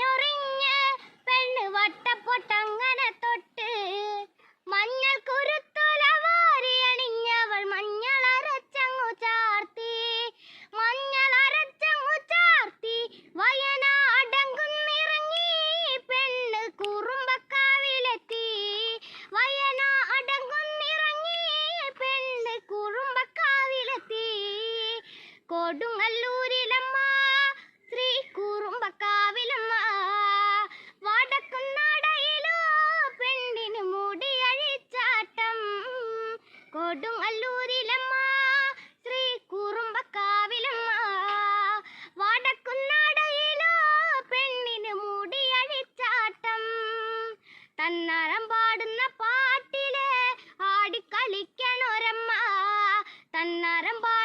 മഞ്ഞൊറിഞ്ഞ് പെണ്ണ് വട്ടപ്പൊട്ടങ്ങനെ തൊട്ട് മഞ്ഞൾ കുരുത്തുല വാരി അണിഞ്ഞവൾ മഞ്ഞൾ അരച്ചങ്ങു ചാർത്തി മഞ്ഞൾ അരച്ചങ്ങു ചാർത്തി വയനാടങ്കുന്നിറങ്ങി പെണ്ണ് കുറുമ്പക്കാവിലെത്തി വയനാടങ്കുന്നിറങ്ങി പെണ്ണ് കുറുമ്പക്കാവിലെത്തി കൊടുങ്ങല്ലൂരി കൊടും അല്ലൂരിലമ്മ ശ്രീ കുറുമ്പക്കാവിലമ്മ. വടക്കുന്നാടയിലോ പെണ്ണിന് മുടിയഴിച്ചാട്ടം. തന്നറം പാടുന്ന പാട്ടിലെ ആടിക്കളിക്കണൊരമ്മ തന്നറം പാ